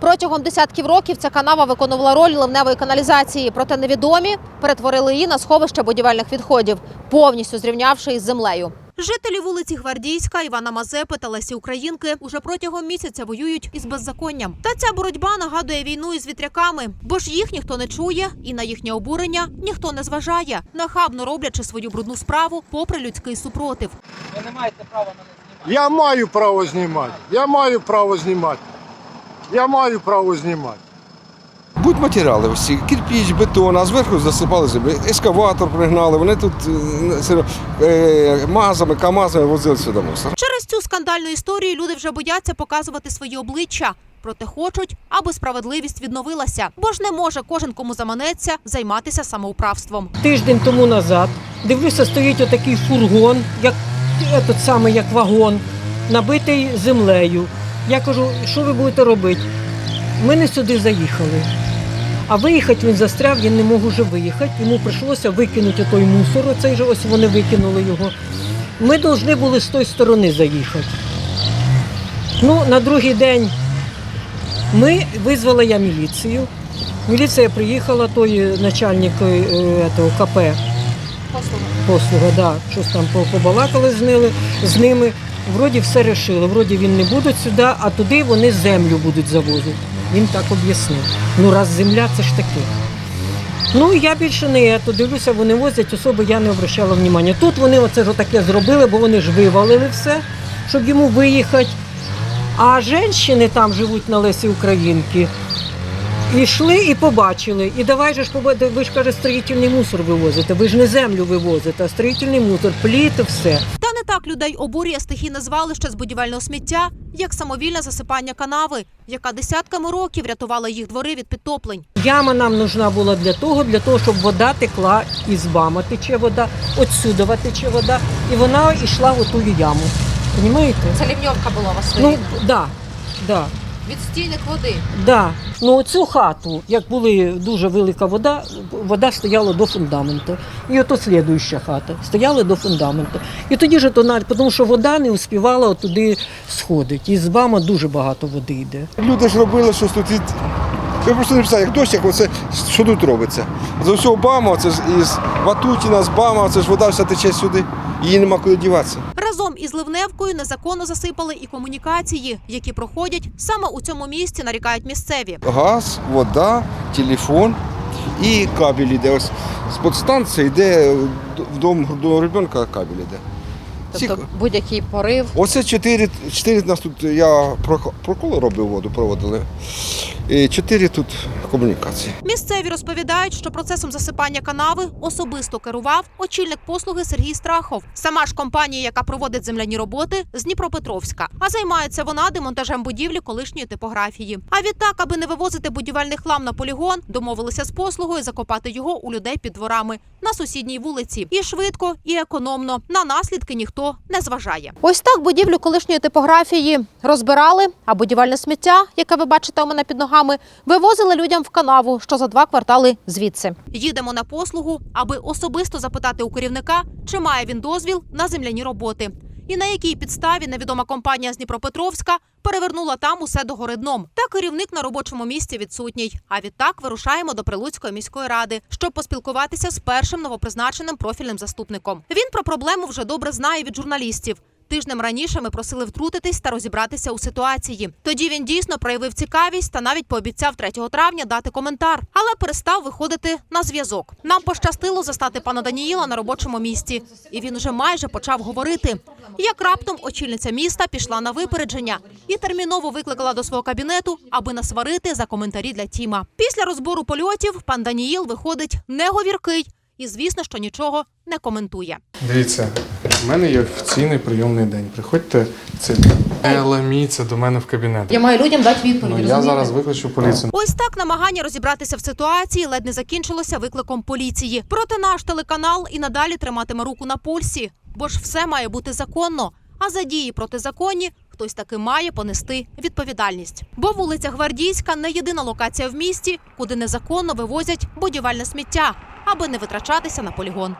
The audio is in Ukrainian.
Протягом десятків років ця канава виконувала роль ливневої каналізації, проте невідомі перетворили її на сховище будівельних відходів, повністю зрівнявши із землею. Жителі вулиці Гвардійська, Івана Мазепи та Лесі Українки уже протягом місяця воюють із беззаконням. Та ця боротьба нагадує війну із вітряками, бо ж їх ніхто не чує, і на їхнє обурення ніхто не зважає, нахабно роблячи свою брудну справу попри людський супротив. Ви не маєте права мене знімати. Я маю право знімати. Я маю право знімати. Я маю право знімати. Будь матеріали всі, кирпіч, бетон, а зверху засипали землю. Ескаватор пригнали, вони тут е, е, мазами, камазами возили сюди мусор. Через цю скандальну історію люди вже бояться показувати свої обличчя. Проте хочуть, аби справедливість відновилася, бо ж не може кожен, кому заманеться, займатися самоуправством. Тиждень тому назад дивлюся, стоїть отакий фургон, як этот самий, як вагон, набитий землею. Я кажу, що ви будете робити? Ми не сюди заїхали. А виїхати він застряв, він не мог уже виїхати. Йому прийшлося викинути той мусор. Оцей же ось вони викинули його. Ми повинні були з тої сторони заїхати. Ну, на другий день ми визвала я міліцію. Міліція приїхала, той начальник е, того КП послуга, да, щось там побалакали з ними. Вроді все рішили. Вроді він не буде сюди, а туди вони землю будуть завозити. Він так об'яснив. Ну раз земля, це ж таке. Ну я більше не то дивлюся, вони возять особи, я не обращала внимання. Тут вони оце ж таке зробили, бо вони ж вивалили все, щоб йому виїхати. А жінки там живуть на Лесі Українки. І йшли і побачили. І давай же ж ви ж каже, строїтельний мусор вивозите. Ви ж не землю вивозите, а строїтельний мусор, пліти, все. Так людей обурює стихійне звалище з будівельного сміття, як самовільне засипання канави, яка десятками років рятувала їх двори від підтоплень. Яма нам нужна була для того, для того, щоб вода текла із бама тече вода, отсюдова тече вода, і вона йшла в ту яму. Понімаєте? Це лівньовка була у вас Ну, да, да. Від стійних води. Да. Ну цю хату, як була дуже велика вода, вода стояла до фундаменту. І ото слідуюча хата стояла до фундаменту. І тоді ж то навіть, тому що вода не успівала туди сходити. І з бама дуже багато води йде. Люди ж робили щось тут. І... Ви просто не представляєте, як дощ, як оце, що тут робиться. З усього бама, це ж із Ватутіна, з бама, це ж вода вся тече сюди, її нема куди діватися. Із ливневкою незаконно засипали і комунікації, які проходять саме у цьому місці, нарікають місцеві. Газ, вода, телефон і кабель іде. Ось з подстанції йде в дом до ребенка кабель іде. Тобто будь-який порив. Оце чотири, чотири нас тут, я про- проколи робив воду, проводили. Чотири тут комунікації. Місцеві розповідають, що процесом засипання канави особисто керував очільник послуги Сергій Страхов. Сама ж компанія, яка проводить земляні роботи з Дніпропетровська. А займається вона демонтажем будівлі колишньої типографії. А відтак, аби не вивозити будівельний хлам на полігон, домовилися з послугою закопати його у людей під дворами на сусідній вулиці. І швидко, і економно. На наслідки ніхто не зважає. Ось так будівлю колишньої типографії розбирали, а будівельне сміття, яке ви бачите у мене під ногами, вивозили людям в канаву, що за два квартали звідси. Їдемо на послугу, аби особисто запитати у керівника, чи має він дозвіл на земляні роботи. І на якій підставі невідома компанія з Дніпропетровська перевернула там усе догори дном. Та керівник на робочому місці відсутній. А відтак вирушаємо до Прилуцької міської ради, щоб поспілкуватися з першим новопризначеним профільним заступником. Він про проблему вже добре знає від журналістів. Тижнем раніше ми просили втрутитись та розібратися у ситуації. Тоді він дійсно проявив цікавість та навіть пообіцяв 3 травня дати коментар, але перестав виходити на зв'язок. Нам пощастило застати пана Даніїла на робочому місці, і він уже майже почав говорити. Як раптом очільниця міста пішла на випередження і терміново викликала до свого кабінету, аби насварити за коментарі для Тіма. Після розбору польотів пан Даніїл виходить неговіркий і, звісно, що нічого не коментує. Дивіться, в мене є офіційний прийомний день. Приходьте, це не ламіться до мене в кабінет. Я маю людям дати відповідь. Ну, я зараз викличу поліцію. Ось так намагання розібратися в ситуації ледь не закінчилося викликом поліції. Проте наш телеканал і надалі триматиме руку на пульсі, бо ж все має бути законно. А за дії протизаконні хтось таки має понести відповідальність. Бо вулиця Гвардійська не єдина локація в місті, куди незаконно вивозять будівельне сміття, аби не витрачатися на полігон.